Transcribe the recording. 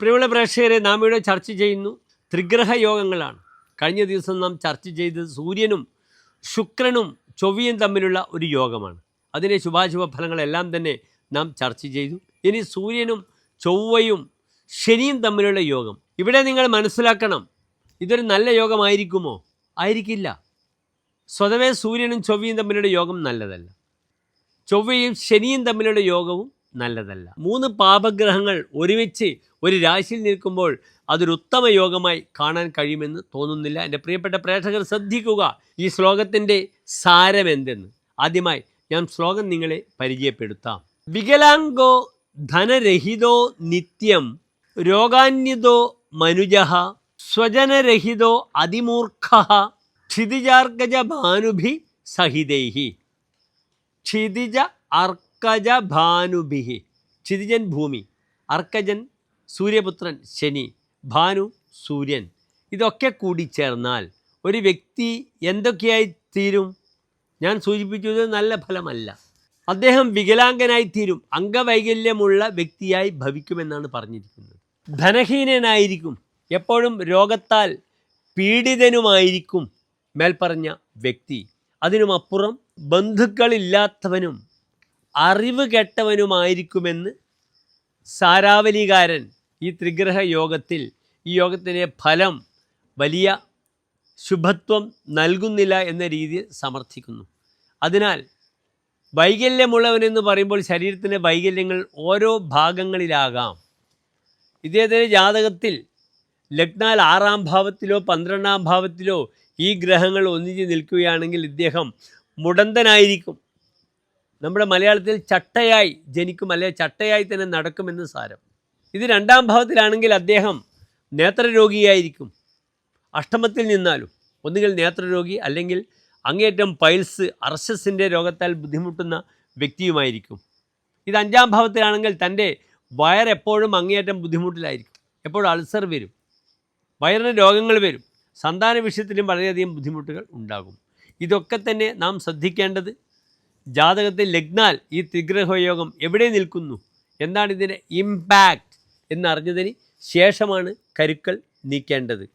പ്രിയമുള്ള പ്രേക്ഷകരെ നാം ഇവിടെ ചർച്ച ചെയ്യുന്നു ത്രിഗ്രഹ യോഗങ്ങളാണ്. കഴിഞ്ഞ ദിവസം നാം ചർച്ച ചെയ്തത് സൂര്യനും ശുക്രനും ചൊവ്വയും തമ്മിലുള്ള ഒരു യോഗമാണ്. അതിന്റെ ശുഭാശുഭ ഫലങ്ങളെല്ലാം തന്നെ നാം ചർച്ച ചെയ്തു. ഇനി സൂര്യനും ചൊവ്വയും ശനിയും തമ്മിലുള്ള യോഗം. ഇവിടെ നിങ്ങൾ മനസ്സിലാക്കണം ഇതൊരു നല്ല യോഗമായിരിക്കുമോ? ആയിരിക്കില്ല. സ്വതവേ സൂര്യനും ചൊവ്വയും തമ്മിലുള്ള യോഗം നല്ലതല്ല. ചൊവ്വയും ശനിയും തമ്മിലുള്ള യോഗവും നല്ലതല്ല. മൂന്ന് പാപഗ്രഹങ്ങൾ ഒരുമിച്ച് ഒരു രാശിയിൽ നിൽക്കുമ്പോൾ അതൊരു ഉത്തമ യോഗമായി കാണാൻ കഴിയുമെന്ന് തോന്നുന്നില്ല. എന്റെ പ്രിയപ്പെട്ട പ്രേക്ഷകർ ശ്രദ്ധിക്കുക ഈ ശ്ലോകത്തിന്റെ സാരം എന്തെന്ന്. ആദ്യമായി ഞാൻ ശ്ലോകം നിങ്ങളെ പരിചയപ്പെടുത്താം. വികലാംഗോ ധനരഹിതോ നിത്യം രോഗാന്യതോ മനുജ സ്വജനരഹിതോ അതിമൂർഖ ക്ഷിതിജാർഗജ ഭാനുഭി സഹിതൈഹി. ക്ഷിതിജ അർക്കജ ഭാനുഭിഹി ക്ഷിതിജൻ ഭൂമി അർക്കജൻ സൂര്യപുത്രൻ ശനി ഭാനു സൂര്യൻ ഇതൊക്കെ കൂടി ചേർന്നാൽ ഒരു വ്യക്തി എന്തൊക്കെയായി തീരും? ഞാൻ സൂചിപ്പിച്ചത് നല്ല ഫലമല്ല. അദ്ദേഹം വികലാംഗനായി തീരും. അംഗവൈകല്യമുള്ള വ്യക്തിയായി ഭവിക്കുമെന്നാണ് പറഞ്ഞിരിക്കുന്നത്. ധനഹീനനായിരിക്കും. എപ്പോഴും രോഗത്താൽ പീഡിതനുമായിരിക്കും മേൽപ്പറഞ്ഞ വ്യക്തി. അതിനുമപ്പുറം ബന്ധുക്കളില്ലാത്തവനും അറിവ് കെട്ടവനുമായിരിക്കുമെന്ന് സാരാവലികാരൻ ഈ ത്രിഗ്രഹ യോഗത്തിൽ ഈ യോഗത്തിന്റെ ഫലം വലിയ ശുഭത്വം നൽകുന്നില്ല എന്ന രീതിയിൽ സമർത്ഥിക്കുന്നു. അതിനാൽ വൈകല്യമുള്ളവനെന്ന് പറയുമ്പോൾ ശരീരത്തിന്റെ വൈകല്യങ്ങൾ ഓരോ ഭാഗങ്ങളിലാകാം. ഇദ്ദേഹത്തിന്റെ ജാതകത്തിൽ ലഗ്നാൽ ആറാം ഭാവത്തിലോ പന്ത്രണ്ടാം ഭാവത്തിലോ ഈ ഗ്രഹങ്ങൾ ഒന്നിച്ച് നിൽക്കുകയാണെങ്കിൽ ഇദ്ദേഹം മുടന്തനായിരിക്കും. നമ്മുടെ മലയാളത്തിൽ ചട്ടയായി ജനിക്കും അല്ലെ ചട്ടയായി തന്നെ നടക്കുമെന്ന് സാരം. ഇത് രണ്ടാം ഭാവത്തിലാണെങ്കിൽ അദ്ദേഹം നേത്രരോഗിയായിരിക്കും. അഷ്ടമത്തിൽ നിന്നാലും ഒന്നുകിൽ നേത്രരോഗി അല്ലെങ്കിൽ അങ്ങേറ്റം പൈൽസ് അർശസിന്റെ രോഗത്താൽ ബുദ്ധിമുട്ടുന്ന വ്യക്തിയുമായിരിക്കും. ഇത് അഞ്ചാം ഭാവത്തിലാണെങ്കിൽ തന്റെ വയറെപ്പോഴും അങ്ങേയറ്റം ബുദ്ധിമുട്ടിലായിരിക്കും. എപ്പോഴും അൾസർ വരും. വയറിന് രോഗങ്ങൾ വരും. സന്താന വിഷയത്തിലും വളരെയധികം ബുദ്ധിമുട്ടുകൾ ഉണ്ടാകും. ഇതൊക്കെ തന്നെ നാം ശ്രദ്ധിക്കേണ്ടത് ജാതകത്തിൽ ലഗ്നാൽ ഈ ത്രിഗ്രഹയോഗം എവിടെ നിൽക്കുന്നു? എന്താണ് ഇതിന്റെ ഇമ്പാക്റ്റ് എന്നറിഞ്ഞതിന് ശേഷമാണ് കരുക്കൾ നീക്കേണ്ടത്.